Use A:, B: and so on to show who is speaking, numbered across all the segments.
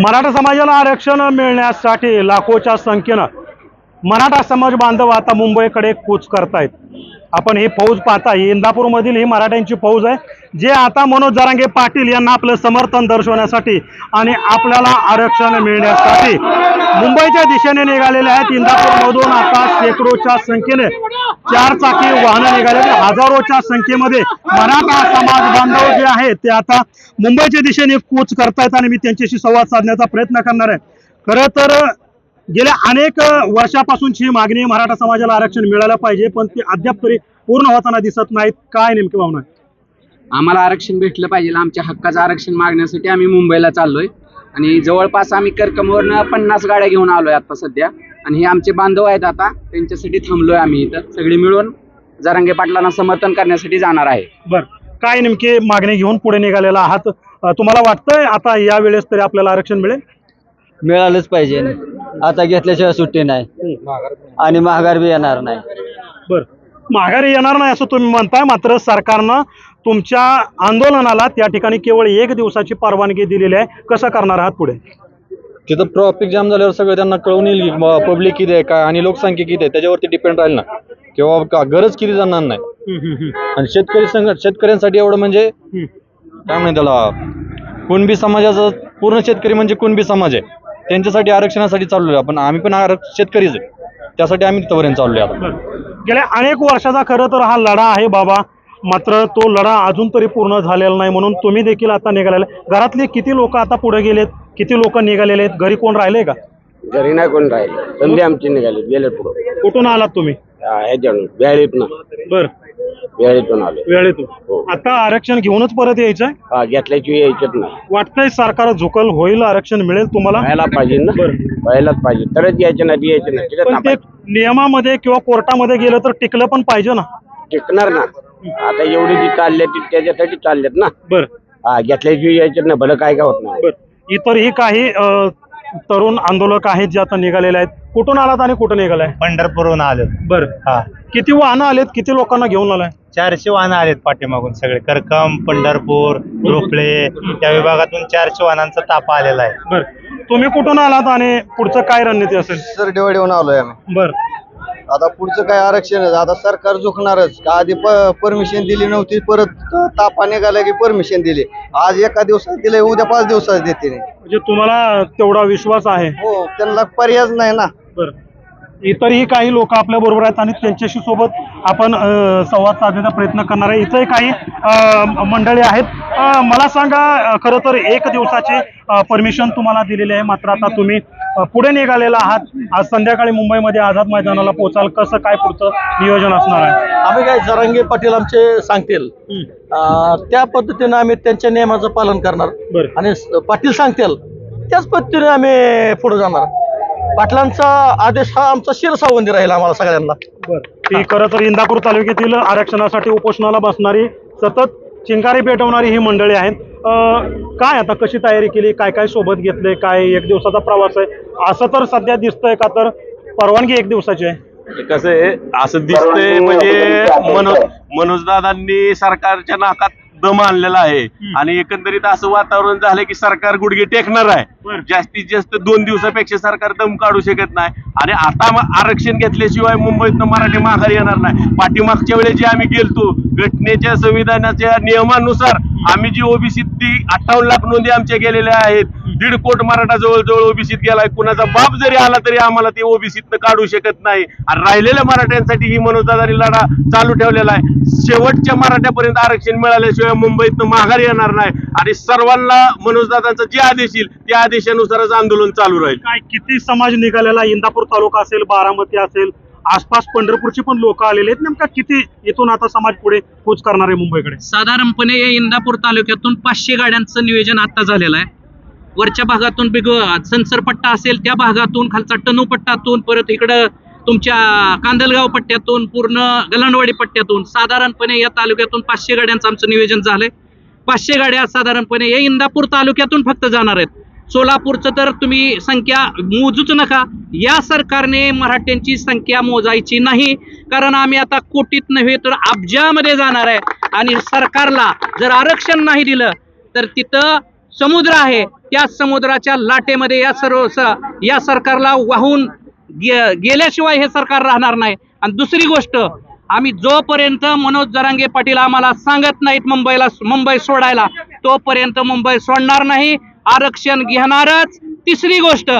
A: मराठा समाजाला आरक्षण मिळण्यासाठी लाखोच्या संख्येनं मराठा समाज बांधव आता मुंबईकडे कूच करतायत. आपण ही फौज पाहता इंदापूरमधील ही मराठ्यांची फौज आहे. जे आता मनोज जरांगे पाटील यांना आपलं समर्थन दर्शवण्यासाठी आणि आपल्याला आरक्षण मिळण्यासाठी मुंबईच्या दिशेने निघालेले आहेत. इंदापूरमधून आता शेकडोच्या संख्येने चार चाकी वाहनं निघाले हजारोच्या संख्येमध्ये मराठा समाज बांधव जे आहेत ते आता मुंबईच्या दिशेने कूच करतायत आणि मी त्यांच्याशी संवाद साधण्याचा प्रयत्न करणार आहे. खरं तर गेल्या अनेक वर्षापासूनची मागणी मराठा समाजाला आरक्षण मिळालं पाहिजे पण ती अद्याप तरी पूर्ण होताना दिसत नाहीत. काय नेमकी भावना आहे?
B: आम्हाला आरक्षण भेटलं पाहिजे आमच्या हक्काचं आरक्षण मागण्यासाठी आम्ही मुंबईला चाललोय. आणि जवळपास आम्ही करकमवरनं पन्नास गाड्या घेऊन आलोय आता सध्या. आणि हे आमचे बांधव आहेत आता त्यांच्यासाठी थांबलोय आम्ही इथं. सगळे मिळून जरांगे पाटलांना समर्थन करण्यासाठी जाणार आहे.
A: बर. काय नेमकी मागणी घेऊन पुढे निघालेला आहात? तुम्हाला वाटतंय आता या वेळेस तरी आपल्याला आरक्षण मिळेल?
C: मिळालंच पाहिजे. आता घेतल्याशिवाय सुट्टी नाही. आणि महागार बी येणार नाही.
A: बर. माघारी येणार नाही असं तुम्ही म्हणताय मात्र सरकारनं तुमच्या आंदोलनाला त्या ठिकाणी केवळ एक दिवसाची परवानगी दिलेली आहे. कसं करणार आहात पुढे?
D: तिथं ट्रॉफिक जाम झाल्यावर सगळं त्यांना कळून येईल की पब्लिक किती आहे काय आणि लोकसंख्या किती आहे त्याच्यावरती डिपेंड राहील ना. किंवा का- गरज किती जाणार नाही. आणि शेतकरी संघ शेतकऱ्यांसाठी एवढं म्हणजे. काय म्हणते त्याला? कुणबी समाजाचं पूर्ण शेतकरी म्हणजे कुणबी समाज आहे. त्यांच्यासाठी आरक्षणासाठी चाललोय आपण. आम्ही पण शेतकरीच आहे. त्यासाठी आम्ही तिथपर्यंत चाललोय आता.
A: बरं. गेल्या अनेक वर्षाचा खरं तर हा लढा आहे बाबा. मात्र तो लढा अजून तरी पूर्ण झालेला नाही म्हणून तुम्ही देखील आता निघालेले घरातले किती लोक आता पुढे गेलेत? किती लोक निघालेले आहेत? घरी कोण राहिले का?
E: घरी नाही कोण राहिले. संधी आमची निघाली गेले पुढे.
A: कुठून आलात तुम्ही?
E: ह्याच्यानं व्याळीतनं
A: बर.
E: व्याळीतून आले. हो.
A: वेळेतून आता आरक्षण घेऊनच परत यायचंय?
E: हा घेतल्याची यायचेच नाही
A: वाटतंय सरकार झुकल होईल आरक्षण मिळेल तुम्हाला?
E: व्हायला पाहिजे ना.
A: बरं.
E: व्हायलाच पाहिजे. तरच यायचे नाही यायचे नाही.
A: पण ते. नियमामध्ये किंवा कोर्टामध्ये गेलं तर टिकलं पण पाहिजे ना.
E: टिकणार ना. आता एवढी जी चालली ती त्याच्यासाठी चाललेत ना.
A: बर.
E: हा घेतल्याची यायचे नाही भलं काय काय होत नाही.
A: बर. इतरही काही अं, तरुण आंदोलक आहेत जे आता निघालेले आहेत कुठून आलात आणि कुठून निघालाय?
F: पंढरपूरहून आले.
A: बर.
F: हा.
A: किती वाहनं आलेत किती लोकांना घेऊन आलाय?
F: चारशे वाहनं आलेत पाठीमागून सगळे. करकम पंढरपूर रोपळे त्या विभागातून चारशे वाहनांचा ताफा आलेला आहे.
A: बर. तुम्ही कुठून आलात आणि पुढचं काय रणनीती असेल?
C: सर डिवाडीहून आलोय आम्ही.
A: बर.
C: आता पुढचं काय आरक्षण आहे? आता सरकार झुकणारच. का आधी परमिशन दिली नव्हती परत तापा निघाला की परमिशन दिली. आज एका दिवसात दिले उद्या पाच दिवसात देते
A: म्हणजे तुम्हाला तेवढा विश्वास आहे?
C: हो त्यांना पर्यायच नाही ना.
A: बर. इतरही काही लोक आपल्या बरोबर आहेत आणि त्यांच्याशी सोबत आपण संवाद साधण्याचा प्रयत्न करणार आहे. इथंही काही मंडळी आहेत. मला सांगा खरं तर एक दिवसाची परमिशन तुम्हाला दिलेली आहे. मात्र आता तुम्ही पुढे निघालेला आहात. आज संध्याकाळी मुंबईमध्ये आझाद मैदानाला पोहोचाल. कसं काय पुढचं नियोजन असणार आहे?
G: आम्ही काय जरांगे पाटील आमचे सांगतील. त्या पद्धतीने आम्ही त्यांच्या नियमाचं पालन करणार. आणि पाटील सांगतील. त्याच पद्धतीने आम्ही पुढे जाणार. पाटलांचा आदेश हा आमचा शिरसावंदी राहील आम्हाला सगळ्यांना.
A: खरं तर इंदापूर तालुक्यातील आरक्षणासाठी उपोषणाला बसणारी सतत चिंकारी पेटवणारी ही मंडळी आहेत. काय आता कशी तयारी केली काय काय सोबत घेतले काय एक दिवसाचा प्रवास आहे? असं तर सध्या दिसतंय का तर? परवानगी एक दिवसाची आहे.
H: कसं आहे असं दिसतंय म्हणजे मनोज मनोजदादांनी सरकारच्या नाकात दम आणलेला आहे. आणि एकंदरीत असं वातावरण झालं की सरकार गुडघे टेकणार आहे. जास्तीत जास्त दोन दिवसापेक्षा सरकार दम काढू शकत नाही. आणि आता आरक्षण घेतल्याशिवाय मुंबईत मराठी माघार येणार नाही. पाठीमागच्या वेळेस जे आम्ही गेलतो घटनेच्या संविधानाच्या नियमानुसार आम्ही जी ओबीसी ती अठ्ठावन्न लाख नोंदी आमच्या गेलेल्या आहेत. दीड कोट मराठा जवळजवळ ओबीसीत गेलाय. कुणाचा बाप जरी आला तरी आम्हाला ते ओबीसीत काढू शकत नाही. आणि राहिलेल्या मराठ्यांसाठी ही मनोजदादानी लढा चालू ठेवलेला आहे. शेवटच्या मराठ्यापर्यंत आरक्षण मिळाल्याशिवाय मुंबईत माघार येणार नाही. आणि सर्वांना मनोजदादांचा जे आदेश येईल त्या आदेशानुसारच आंदोलन चालू राहील.
A: काय किती समाज निघालेला? इंदापूर तालुका असेल बारामती असेल आसपास पंढरपूरची पण लोक आलेले आहेत. नेमका किती इथून आता समाज पुढे कूच करणार आहे मुंबईकडे?
B: साधारणपणे या इंदापूर तालुक्यातून पाचशे गाड्यांचं नियोजन आता झालेलं आहे. वरच्या भागातून बिग संसरपट्टा असेल त्या भागातून खालचा टनू पट्टातून परत इकडं तुमच्या कांदलगाव पट्ट्यातून पूर्ण गलांडवाडी पट्ट्यातून साधारणपणे या तालुक्यातून पाचशे गाड्यांचं आमचं नियोजन झालंय. पाचशे गाड्या साधारणपणे या इंदापूर तालुक्यातून फक्त जाणार आहेत. सोलापूरचं तर तुम्ही संख्या मोजूच नका. या सरकारने मराठ्यांची संख्या मोजायची नाही. कारण आम्ही आता कोटीत नव्हे तर अब्जामध्ये जाणार आहे. आणि सरकारला जर आरक्षण नाही दिलं तर तिथं समुद्र आहे. त्या समुद्राच्या लाटेमध्ये या सर्व स- या सरकारला वाहून गे- गेल्याशिवाय हे सरकार राहणार नाही. आणि दुसरी गोष्ट आम्ही जोपर्यंत मनोज जरांगे पाटील आम्हाला सांगत नाहीत मुंबईला मुंबई सोडायला तोपर्यंत मुंबई सोडणार नाही आरक्षण घेणारच. तिसरी गोष्ट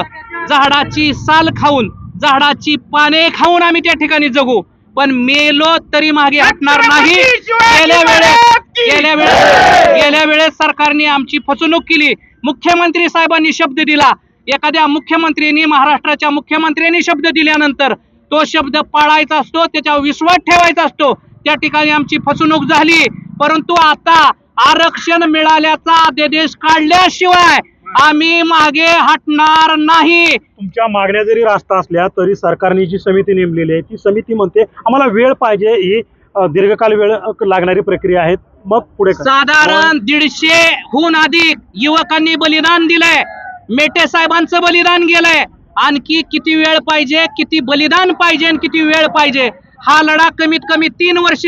B: झाडाची साल खाऊन झाडाची पाने खाऊन आम्ही त्या ठिकाणी जगू. पण मेलो तरी मागे हटणार नाही. गेल्या वेळेस गेल्या वेळेस गेल्या वेळेस सरकारने आमची फसवणूक केली. मुख्यमंत्री साहेबांनी शब्द दिला. एखाद्या मुख्यमंत्र्यांनी महाराष्ट्राच्या मुख्यमंत्र्यांनी शब्द दिल्यानंतर तो शब्द पाळायचा असतो त्याच्यावर विश्वास ठेवायचा असतो. त्या ठिकाणी आमची फसवणूक झाली. परंतु आता आरक्षण मिळाल्याचा अध्यादेश काढल्याशिवाय आम्ही मागे हटणार नाही.
A: तुमच्या मागण्या जरी रास्ता असल्या तरी सरकारने जी समिती नेमलेली आहे ती समिती म्हणते आम्हाला वेळ पाहिजे ही दीर्घकाल वेळ लागणारी प्रक्रिया आहे. मग पुढे काय?
B: साधारण दीडशे हून अधिक युवकांनी बलिदान दिलंय. मेटे साहेबांचं बलिदान गेलंय. आणखी किती वेळ पाहिजे किती बलिदान पाहिजे आणि किती वेळ पाहिजे हा लढा कमीत कमी तीन वर्ष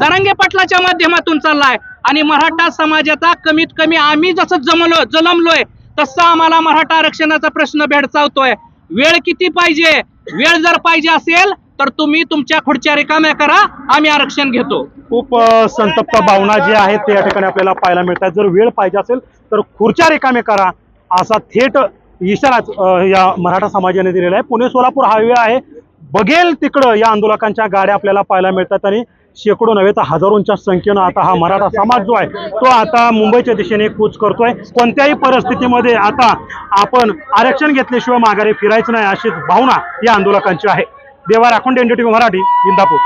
B: जरांगे पाटलाच्या माध्यमातून चाललाय. आणि मराठा समाजाचा कमीत कमी आम्ही जसं जमलो जलमलोय तसं आम्हाला मराठा आरक्षणाचा प्रश्न भेडसावतोय. वेळ किती पाहिजे? वेळ जर पाहिजे असेल तर तुम्ही तुमच्या खुर्च्या रिकाम्या करा आम्ही आरक्षण घेतो.
A: खूप संतप्त भावना जी आहेत ते या ठिकाणी आपल्याला पाहायला मिळतात. जर वेळ पाहिजे असेल तर खुर्च्या रिकामे करा. असा थेट इशाराच या मराठा समाजाने दिलेला आहे. पुणे सोलापूर हायवे आहे. बघेल तिकडं या आंदोलकांच्या गाड्या आपल्याला पाहायला मिळतात. आणि शेकडो नव्हे तर हजारोंच्या संख्येनं आता हा मराठा समाज जो आहे तो आता मुंबईच्या दिशेने कूच करतोय. कोणत्याही परिस्थितीमध्ये आता आपण आरक्षण घेतल्याशिवाय माघारी फिरायचं नाही अशीच भावना या आंदोलकांची आहे. देवा राखोंडे एनडीटीव्ही मराठी इंदापूर